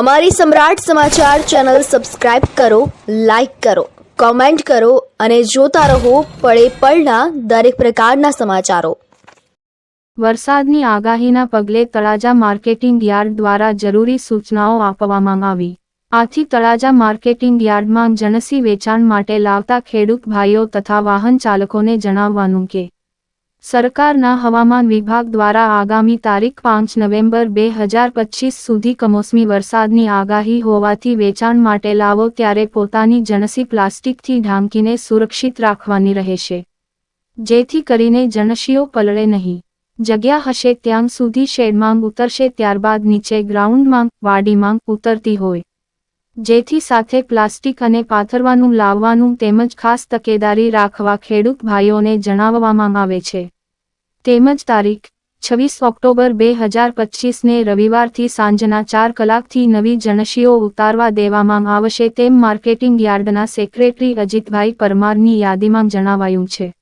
અમારી Samrat Samachar channel subscribe કરો, like કરો, કોમેન્ટ કરો અને જોતા રહો પળે પળના દરેક પ્રકારના સમાચારો. વરસાદની આગાહીના પગલે તળાજા માર્કેટિંગ યાર્ડ દ્વારા જરૂરી સૂચનાઓ આપવામાં આવી. આથી તળાજા માર્કેટિંગ યાર્ડમાં જણસી વેચાણ માટે લાવતા ખેડૂત ભાઈઓ તથા વાહન ચાલકોને જણાવવાનું કે સરકારના હવામાન વિભાગ દ્વારા આગામી તારીખ પાંચ નવેમ્બર બે હજાર પચીસ સુધી કમોસમી વરસાદની આગાહી હોવાથી વેચાણ માટે લાવો ત્યારે પોતાની જણસી પ્લાસ્ટિકથી ઢાંકીને સુરક્ષિત રાખવાની રહેશે. જેથી કરીને જણસીઓ પલળે નહીં. જગ્યા હશે ત્યાં સુધી શેડમાં ઉતરશે, ત્યારબાદ નીચે ગ્રાઉન્ડમાં વાડીમાં ઉતરતી હોય. જેથી સાથે પ્લાસ્ટિક અને પાથરવાનું લાવવાનું તેમજ ખાસ તકેદારી રાખવા ખેડૂત ભાઈઓને જણાવવામાં આવે છે. તેમજ તારીખ, છવ્વીસ ઓક્ટોબર બે હજાર પચીસને રવિવારથી સાંજના ચાર કલાકથી નવી જણસીઓ ઉતારવા દેવામાં આવશે તેમ માર્કેટિંગ યાર્ડના સેક્રેટરી અજીતભાઈ પરમારની યાદીમાં જણાવાયું છે.